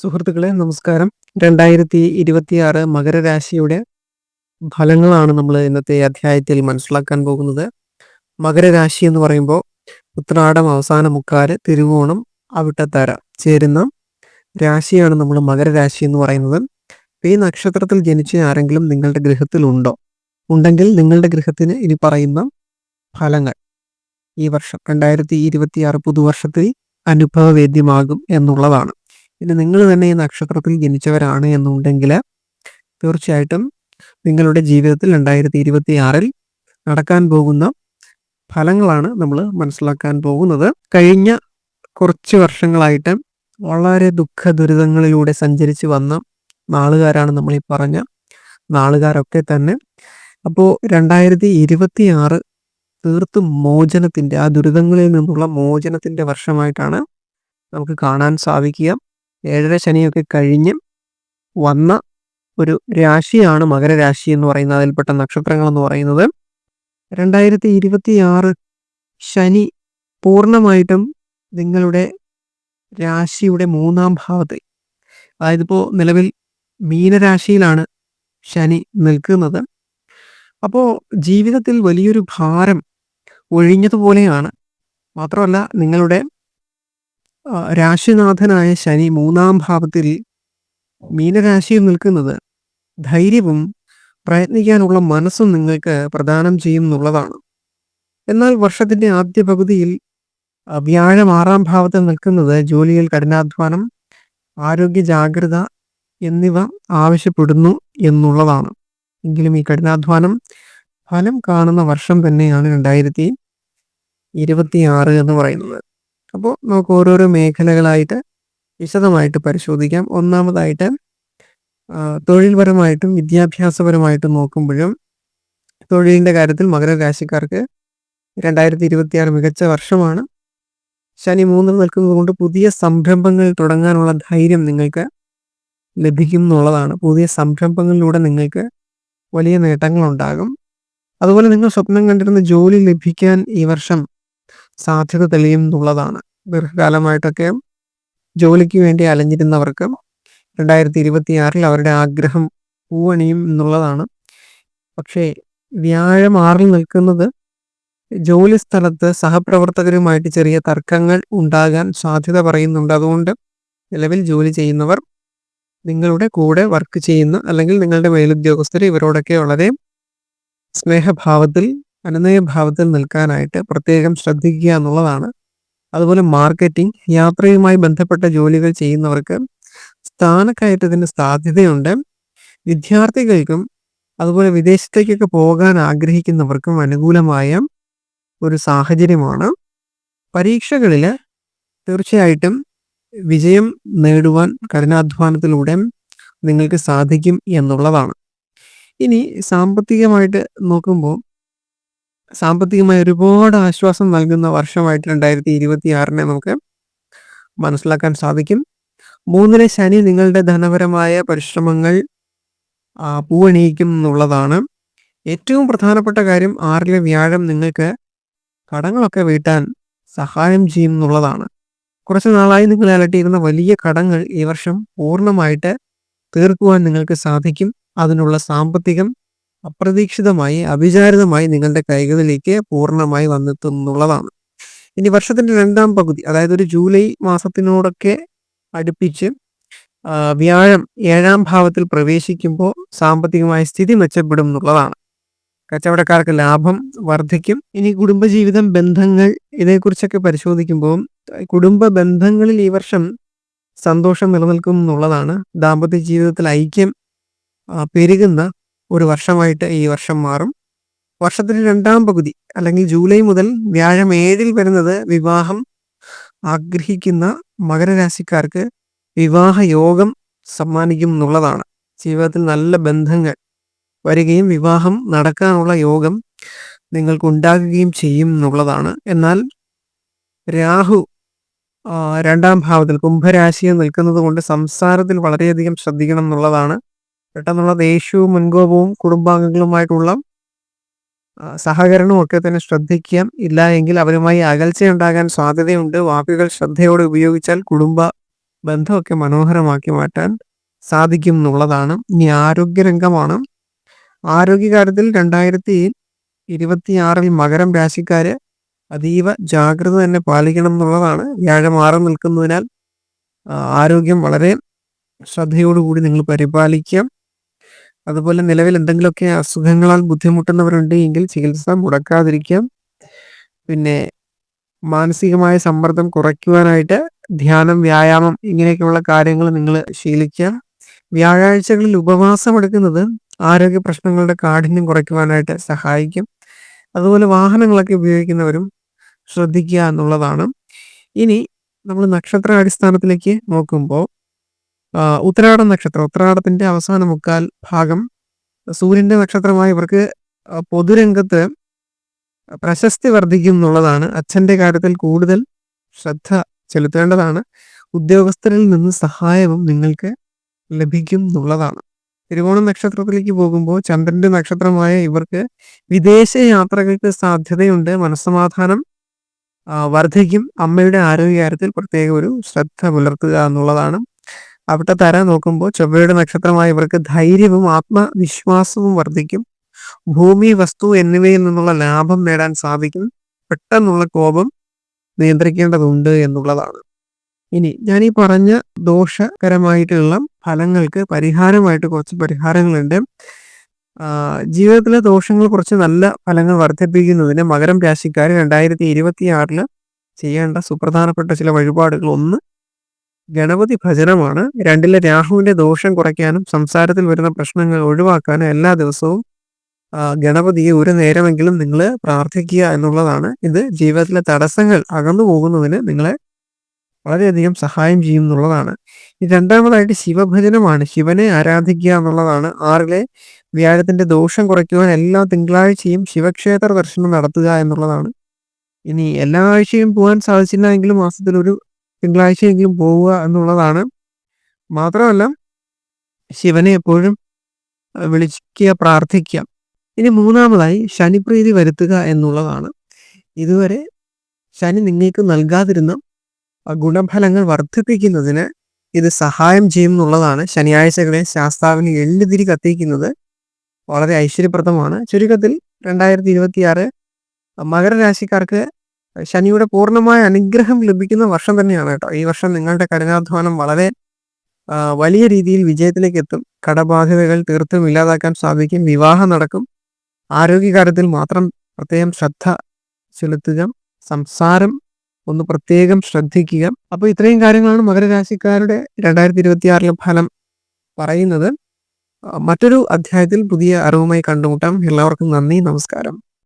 സുഹൃത്തുക്കളെ നമസ്കാരം. രണ്ടായിരത്തി ഇരുപത്തിയാറ് മകരരാശിയുടെ ഫലങ്ങളാണ് നമ്മൾ ഇന്നത്തെ അധ്യായത്തിൽ മനസ്സിലാക്കാൻ പോകുന്നത്. മകരരാശി എന്ന് പറയുമ്പോൾ ഉത്രാടം അവസാന മുക്കാൽ തിരുവോണം അവിട്ടത്തര ചേരുന്ന രാശിയാണ് നമ്മൾ മകരരാശി എന്ന് പറയുന്നത്. ഈ നക്ഷത്രത്തിൽ ജനിച്ച ആരെങ്കിലും നിങ്ങളുടെ ഗൃഹത്തിലുണ്ടോ ഉണ്ടെങ്കിൽ നിങ്ങളുടെ ഗൃഹത്തിന് ഇനി പറയുന്ന ഫലങ്ങൾ ഈ വർഷം രണ്ടായിരത്തി ഇരുപത്തിയാറ് പുതുവർഷത്തിൽ അനുഭവവേദ്യമാകും എന്നുള്ളതാണ്. പിന്നെ നിങ്ങൾ തന്നെ ഈ നക്ഷത്രത്തിൽ ജനിച്ചവരാണ് എന്നുണ്ടെങ്കിൽ തീർച്ചയായിട്ടും നിങ്ങളുടെ ജീവിതത്തിൽ രണ്ടായിരത്തി ഇരുപത്തി ആറിൽ നടക്കാൻ പോകുന്ന ഫലങ്ങളാണ് നമ്മൾ മനസ്സിലാക്കാൻ പോകുന്നത്. കഴിഞ്ഞ കുറച്ച് വർഷങ്ങളായിട്ട് വളരെ ദുഃഖ ദുരിതങ്ങളിലൂടെ സഞ്ചരിച്ച് വന്ന നാളുകാരാണ് നമ്മൾ ഈ പറഞ്ഞ നാളുകാരൊക്കെ തന്നെ. അപ്പോൾ രണ്ടായിരത്തി ഇരുപത്തി ആറ് തീർത്തും മോചനത്തിന്റെ ആ ദുരിതങ്ങളിൽ നിന്നുള്ള മോചനത്തിന്റെ വർഷമായിട്ടാണ് നമുക്ക് കാണാൻ സാധിക്കുക. ഏഴര ശനിയൊക്കെ കഴിഞ്ഞ് വന്ന ഒരു രാശിയാണ് മകരരാശി എന്ന് പറയുന്നത് അതിൽപ്പെട്ട നക്ഷത്രങ്ങൾ എന്ന് പറയുന്നത്. രണ്ടായിരത്തി ഇരുപത്തി ശനി പൂർണമായിട്ടും നിങ്ങളുടെ രാശിയുടെ മൂന്നാം ഭാവത്തെ അതായത് ഇപ്പോൾ നിലവിൽ മീനരാശിയിലാണ് ശനി നിൽക്കുന്നത്. അപ്പോൾ ജീവിതത്തിൽ വലിയൊരു ഭാരം ഒഴിഞ്ഞതുപോലെയാണ്. മാത്രമല്ല നിങ്ങളുടെ രാശിനാഥനായ ശനി മൂന്നാം ഭാവത്തിൽ മീനരാശിയിൽ നിൽക്കുന്നത് ധൈര്യവും പ്രയത്നിക്കാനുള്ള മനസ്സും നിങ്ങൾക്ക് പ്രദാനം ചെയ്യും എന്നുള്ളതാണ് എന്നാൽ വർഷത്തിന്റെ ആദ്യ പകുതിയിൽ വ്യാഴം ആറാം ഭാവത്തിൽ നിൽക്കുന്നത് ജോലിയിൽ കഠിനാധ്വാനം ആരോഗ്യ ജാഗ്രത എന്നിവ ആവശ്യപ്പെടുന്നു എന്നുള്ളതാണ്. എങ്കിലും ഈ കഠിനാധ്വാനം ഫലം കാണുന്ന വർഷം തന്നെയാണ് രണ്ടായിരത്തി ഇരുപത്തി ആറ് എന്ന് പറയുന്നത്. അപ്പോൾ നമുക്ക് ഓരോരോ മേഖലകളായിട്ട് വിശദമായിട്ട് പരിശോധിക്കാം. ഒന്നാമതായിട്ട് തൊഴിൽപരമായിട്ടും വിദ്യാഭ്യാസപരമായിട്ടും നോക്കുമ്പോഴും തൊഴിലിന്റെ കാര്യത്തിൽ മകരരാശിക്കാർക്ക് രണ്ടായിരത്തി ഇരുപത്തിയാറ് മികച്ച വർഷമാണ്. ശനി മൂന്നിൽ നിൽക്കുന്നത് കൊണ്ട് പുതിയ സംരംഭങ്ങൾ തുടങ്ങാനുള്ള ധൈര്യം നിങ്ങൾക്ക് ലഭിക്കും എന്നുള്ളതാണ്. പുതിയ സംരംഭങ്ങളിലൂടെ നിങ്ങൾക്ക് വലിയ നേട്ടങ്ങളുണ്ടാകും. അതുപോലെ നിങ്ങൾ സ്വപ്നം കണ്ടിരുന്ന ജോലി ലഭിക്കാൻ ഈ വർഷം സാധ്യത തെളിയും എന്നുള്ളതാണ് ദീർഘകാലമായിട്ടൊക്കെ ജോലിക്ക് വേണ്ടി അലഞ്ഞിരുന്നവർക്ക് രണ്ടായിരത്തി ഇരുപത്തി ആറിൽ അവരുടെ ആഗ്രഹം പൂവണിയും എന്നുള്ളതാണ്. പക്ഷേ വ്യാഴം ആറിൽ നിൽക്കുന്നത് ജോലി സ്ഥലത്ത് സഹപ്രവർത്തകരുമായിട്ട് ചെറിയ തർക്കങ്ങൾ ഉണ്ടാകാൻ സാധ്യത പറയുന്നുണ്ട്. അതുകൊണ്ട് നിലവിൽ ജോലി ചെയ്യുന്നവർ നിങ്ങളുടെ കൂടെ വർക്ക് ചെയ്യുന്ന അല്ലെങ്കിൽ നിങ്ങളുടെ മേലുദ്യോഗസ്ഥർ ഇവരോടൊക്കെ വളരെ സ്നേഹഭാവത്തിൽ അനുനയഭാവത്തിൽ നിൽക്കാനായിട്ട് പ്രത്യേകം ശ്രദ്ധിക്കുക എന്നുള്ളതാണ്. അതുപോലെ മാർക്കറ്റിംഗ് യാത്രയുമായി ബന്ധപ്പെട്ട ജോലികൾ ചെയ്യുന്നവർക്ക് സ്ഥാനക്കയറ്റത്തിന് സാധ്യതയുണ്ട്. വിദ്യാർത്ഥികൾക്കും അതുപോലെ വിദേശത്തേക്കൊക്കെ പോകാൻ ആഗ്രഹിക്കുന്നവർക്കും അനുകൂലമായ ഒരു സാഹചര്യമാണ്. പരീക്ഷകളിൽ തീർച്ചയായിട്ടും വിജയം നേടുവാൻ കഠിനാധ്വാനത്തിലൂടെ നിങ്ങൾക്ക് സാധിക്കും എന്നുള്ളതാണ്. ഇനി സാമ്പത്തികമായിട്ട് നോക്കുമ്പോൾ സാമ്പത്തികമായി ഒരുപാട് ആശ്വാസം നൽകുന്ന വർഷമായിട്ട് രണ്ടായിരത്തി ഇരുപത്തി ആറിനെ നമുക്ക് മനസ്സിലാക്കാൻ സാധിക്കും. മൂന്നിലെ ശനി നിങ്ങളുടെ ധനപരമായ പരിശ്രമങ്ങൾ പൂവണിയിക്കും എന്നുള്ളതാണ്. ഏറ്റവും പ്രധാനപ്പെട്ട കാര്യം ആറിലെ വ്യാഴം നിങ്ങൾക്ക് കടങ്ങളൊക്കെ വീട്ടാൻ സഹായം ചെയ്യും എന്നുള്ളതാണ്. കുറച്ച് നാളായി നിങ്ങൾ അലട്ടിയിരുന്ന വലിയ കടങ്ങൾ ഈ വർഷം പൂർണമായിട്ട് തീർക്കുവാൻ നിങ്ങൾക്ക് സാധിക്കും. അതിനുള്ള സാമ്പത്തികം അപ്രതീക്ഷിതമായി അഭിചാരിതമായി നിങ്ങളുടെ കൈകളിലേക്ക് പൂർണമായി വന്നെത്തുന്നുള്ളതാണ്. ഇനി വർഷത്തിന്റെ രണ്ടാം പകുതി അതായത് ഒരു ജൂലൈ മാസത്തിനോടൊക്കെ അടുപ്പിച്ച് വ്യാഴം ഏഴാം ഭാവത്തിൽ പ്രവേശിക്കുമ്പോൾ സാമ്പത്തികമായ സ്ഥിതി മെച്ചപ്പെടും എന്നുള്ളതാണ്. കച്ചവടക്കാർക്ക് ലാഭം വർദ്ധിക്കും. ഇനി കുടുംബജീവിതം ബന്ധങ്ങൾ ഇതേക്കുറിച്ചൊക്കെ പരിശോധിക്കുമ്പോൾ കുടുംബ ബന്ധങ്ങളിൽ ഈ വർഷം സന്തോഷം നിലനിൽക്കും എന്നുള്ളതാണ്. ദാമ്പത്യ ജീവിതത്തിൽ ഐക്യം പെരുകുന്ന ഒരു വർഷമായിട്ട് ഈ വർഷം മാറും. വർഷത്തിന്റെ രണ്ടാം പകുതി അല്ലെങ്കിൽ ജൂലൈ മുതൽ വ്യാഴം ഏഴിൽ വരുന്നത് വിവാഹം ആഗ്രഹിക്കുന്ന മകരരാശിക്കാർക്ക് വിവാഹ യോഗം സമ്മാനിക്കും എന്നുള്ളതാണ്. ജീവിതത്തിൽ നല്ല ബന്ധങ്ങൾ വരികയും വിവാഹം നടക്കാനുള്ള യോഗം നിങ്ങൾക്ക് ഉണ്ടാകുകയും ചെയ്യും എന്നുള്ളതാണ്. എന്നാൽ രാഹു രണ്ടാം ഭാവത്തിൽ കുംഭരാശിയിൽ നിൽക്കുന്നത് കൊണ്ട് സംസാരത്തിൽ വളരെയധികം ശ്രദ്ധിക്കണം എന്നുള്ളതാണ്. പെട്ടെന്നുള്ള ദേഷ്യവും മുൻകോപവും കുടുംബാംഗങ്ങളുമായിട്ടുള്ള സഹകരണവും ഒക്കെ തന്നെ ശ്രദ്ധിക്കാം ഇല്ല എങ്കിൽ അവരുമായി അകൽച്ച ഉണ്ടാകാൻ സാധ്യതയുണ്ട്. വാക്കുകൾ ശ്രദ്ധയോടെ ഉപയോഗിച്ചാൽ കുടുംബ ബന്ധമൊക്കെ മനോഹരമാക്കി മാറ്റാൻ സാധിക്കും എന്നുള്ളതാണ്. ഇനി ആരോഗ്യരംഗമാണ് ആരോഗ്യകാര്യത്തിൽ രണ്ടായിരത്തി ഇരുപത്തിയാറിൽ മകരം രാശിക്കാര് അതീവ ജാഗ്രത തന്നെ പാലിക്കണം എന്നുള്ളതാണ്. വ്യാഴം മാറി നിൽക്കുന്നതിനാൽ ആരോഗ്യം വളരെ ശ്രദ്ധയോടുകൂടി നിങ്ങൾ പരിപാലിക്കാം. അതുപോലെ നിലവിൽ എന്തെങ്കിലുമൊക്കെ അസുഖങ്ങളാൽ ബുദ്ധിമുട്ടുന്നവരുണ്ട് എങ്കിൽ ചികിത്സ മുടക്കാതിരിക്കാം. പിന്നെ മാനസികമായ സമ്മർദ്ദം കുറയ്ക്കുവാനായിട്ട് ധ്യാനം വ്യായാമം ഇങ്ങനെയൊക്കെയുള്ള കാര്യങ്ങൾ നിങ്ങൾ ശീലിക്കുക. വ്യാഴാഴ്ചകളിൽ ഉപവാസം എടുക്കുന്നത് ആരോഗ്യ പ്രശ്നങ്ങളുടെ കാഠിന്യം കുറയ്ക്കുവാനായിട്ട് സഹായിക്കും. അതുപോലെ വാഹനങ്ങളൊക്കെ ഉപയോഗിക്കുന്നവരും ശ്രദ്ധിക്കുക എന്നുള്ളതാണ്. ഇനി നമ്മൾ നക്ഷത്ര അടിസ്ഥാനത്തിലേക്ക് നോക്കുമ്പോൾ ഉത്തരാട നക്ഷത്രം. ഉത്തരാടത്തിന്റെ അവസാന മുക്കാൽ ഭാഗം സൂര്യന്റെ നക്ഷത്രമായി ഇവർക്ക് പൊതുരംഗത്ത് പ്രശസ്തി വർദ്ധിക്കും എന്നുള്ളതാണ്. അച്ഛന്റെ കാര്യത്തിൽ കൂടുതൽ ശ്രദ്ധ ചെലുത്തേണ്ടതാണ്. ഉദ്യോഗസ്ഥരിൽ നിന്ന് സഹായവും നിങ്ങൾക്ക് ലഭിക്കും എന്നുള്ളതാണ്. തിരുവോണം നക്ഷത്രത്തിലേക്ക് പോകുമ്പോൾ ചന്ദ്രന്റെ നക്ഷത്രമായ ഇവർക്ക് വിദേശ യാത്രകൾക്ക് സാധ്യതയുണ്ട്. മനസ്സമാധാനം വർദ്ധിക്കും. അമ്മയുടെ ആരോഗ്യകാര്യത്തിൽ പ്രത്യേക ഒരു ശ്രദ്ധ പുലർത്തുക എന്നുള്ളതാണ്. അവിടെ തരാൻ നോക്കുമ്പോൾ ചൊവ്വയുടെ നക്ഷത്രമായ ഇവർക്ക് ധൈര്യവും ആത്മവിശ്വാസവും വർദ്ധിക്കും. ഭൂമി വസ്തു എന്നിവയിൽ നിന്നുള്ള ലാഭം നേടാൻ സാധിക്കും. പെട്ടെന്നുള്ള കോപം നിയന്ത്രിക്കേണ്ടതുണ്ട് എന്നുള്ളതാണ്. ഇനി ഞാൻ ഈ പറഞ്ഞ ദോഷകരമായിട്ടുള്ള ഫലങ്ങൾക്ക് പരിഹാരമായിട്ട് കുറച്ച് പരിഹാരങ്ങളുണ്ട്. ജീവിതത്തിലെ ദോഷങ്ങൾ കുറച്ച് നല്ല ഫലങ്ങൾ വർദ്ധിപ്പിക്കുന്നതിന് മകരം രാശിക്കാർ രണ്ടായിരത്തി ഇരുപത്തി ചെയ്യേണ്ട സുപ്രധാനപ്പെട്ട ചില വഴിപാടുകൾ ഒന്ന് ഗണപതി ഭജനമാണ്. രണ്ടിലെ രാഹുവിന്റെ ദോഷം കുറയ്ക്കാനും സംസാരത്തിൽ വരുന്ന പ്രശ്നങ്ങൾ ഒഴിവാക്കാനും എല്ലാ ദിവസവും ഗണപതിയെ ഒരു നേരമെങ്കിലും നിങ്ങൾ പ്രാർത്ഥിക്കുക എന്നുള്ളതാണ്. ഇത് ജീവിതത്തിലെ തടസ്സങ്ങൾ അകന്നു പോകുന്നതിന് നിങ്ങളെ വളരെയധികം സഹായം ചെയ്യും എന്നുള്ളതാണ്. രണ്ടാമതായിട്ട് ശിവഭജനമാണ്. ശിവനെ ആരാധിക്കുക എന്നുള്ളതാണ്. ആറിലെ വ്യാഴത്തിന്റെ ദോഷം കുറയ്ക്കുവാൻ എല്ലാ തിങ്കളാഴ്ചയും ശിവക്ഷേത്ര ദർശനം നടത്തുക എന്നുള്ളതാണ്. ഇനി എല്ലാ ആഴ്ചയും പോകാൻ സാധിച്ചില്ല എങ്കിലും മാസത്തിൽ ഒരു തിങ്കളാഴ്ചയെങ്കിലും പോവുക എന്നുള്ളതാണ്. മാത്രമല്ല ശിവനെ എപ്പോഴും വിളിക്കുക പ്രാർത്ഥിക്കുക. ഇനി മൂന്നാമതായി ശനിപ്രീതി വരുത്തുക എന്നുള്ളതാണ്. ഇതുവരെ ശനി നിങ്ങൾക്ക് നൽകാതിരുന്ന ഗുണഫലങ്ങൾ വർദ്ധിപ്പിക്കുന്നതിന് ഇത് സഹായം ചെയ്യും എന്നുള്ളതാണ് ശനിയാഴ്ചകളെ ശാസ്താവിന് എള്ളുതിരി കത്തിക്കുന്നത് വളരെ ഐശ്വര്യപ്രദമാണ്. ചുരുക്കത്തിൽ രണ്ടായിരത്തി ഇരുപത്തിയാറ് മകരരാശിക്കാർക്ക് ശനിയുടെ പൂർണമായ അനുഗ്രഹം ലഭിക്കുന്ന വർഷം തന്നെയാണ് കേട്ടോ. ഈ വർഷം നിങ്ങളുടെ കഠിനാധ്വാനം വളരെ വലിയ രീതിയിൽ വിജയത്തിലേക്ക് എത്തും കടബാധ്യതകൾ തീർത്തും ഇല്ലാതാക്കാൻ സാധിക്കും. വിവാഹം നടക്കും. ആരോഗ്യകാര്യത്തിൽ മാത്രം പ്രത്യേകം ശ്രദ്ധ ചെലുത്തുക സംസാരം ഒന്ന് പ്രത്യേകം ശ്രദ്ധിക്കുക. അപ്പോൾ ഇത്രയും കാര്യങ്ങളാണ് മകരരാശിക്കാരുടെ രണ്ടായിരത്തി ഇരുപത്തിയാറിലെ ഫലം പറയുന്നത്. മറ്റൊരു അധ്യായത്തിൽ പുതിയ അറിവുമായി കണ്ടുമുട്ടാം. എല്ലാവർക്കും നന്ദി നമസ്കാരം.